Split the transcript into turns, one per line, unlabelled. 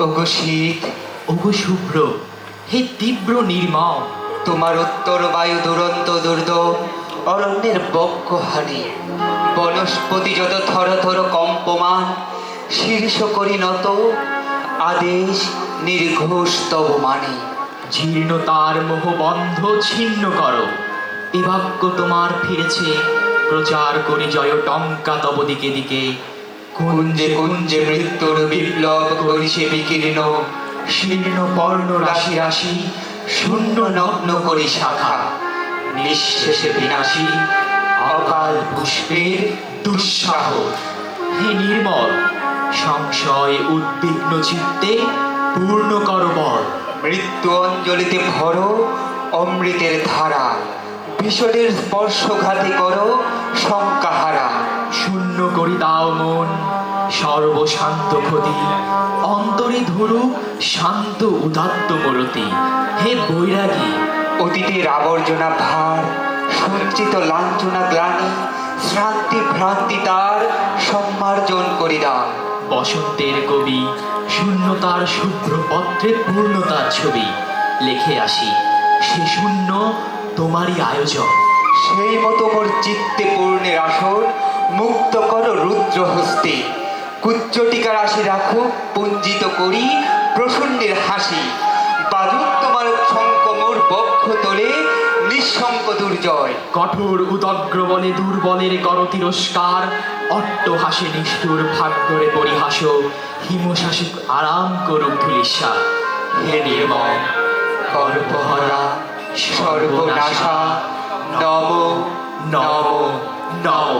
ওগো শীত
হে তীব্র নির্মম,
তোমার উত্তর বায়ু দুরন্ত দুর্দ, অরণ্যের বক্ষ হানি বনস্পতি যত থর থর কম্পমান, শীর্ষ করি নত, আদেশ নির্ঘোষ তব মানে।
জীর্ণতার মোহবন্ধ ছিন্ন করো, এ তোমার ফিরেছে, প্রচার করি জয় টঙ্কা তব দিকে দিকে।
কুঞ্জে কুঞ্জে মৃত্যুর বিপ্লব করিছে বিকীর্ণ। শীর্ণ পর্ণ রাশি রাশি, শূন্য নগ্ন করি শাখা। নিঃশেষে বিনাশী, অকাল পুষ্পের দুঃসাহ।
হে নির্মল, সংশয় উদ্বিগ্ন চিত্তে পূর্ণ করো বল।
মৃত্যু অঞ্জলিতে ভরো, অমৃতের ধারা। ভীষণের স্পর্শঘাতে করো, শঙ্কাহারা
শূন্য করি দাও মন। সর্বশান্ত ক্ষতি। অন্তরে ধরু শান্ত উদাত্ত মরতি। হে বৈরাগী,
অতীতের আবর্জনা ভার, সঞ্চিত লাঞ্ছনা গ্লানি, শ্রান্তি ভ্রান্তি তার সম্মার্জন করি দান
বসন্তের কবি, শূন্যতার শুভ্র পত্রে পূর্ণতার ছবি। লিখে আসি, সে শূন্য তোমারই আয়োজন।
সেই মতো মোর চিত্তে পূর্ণের আসর মুক্ত কর রুদ্র হস্তে কুচ্চটিকা রাশি রাখো পুঞ্জিত করি প্রসন্নের হাসি। বাজুক তোমার শঙ্ক মোর বক্ষ তোলে নিঃশঙ্ক দুর্জয়।
কঠোর উদগ্র বলে দুর্বলের কর তিরস্কার অট্ট হাসে নিষ্ঠুর ভাগ্যরে পরিহাস হিমশ্বাসে আরাম করুক ধুলিসা হে নির্মল
গর্ভহরা সর্বনাশা নব
নম নম।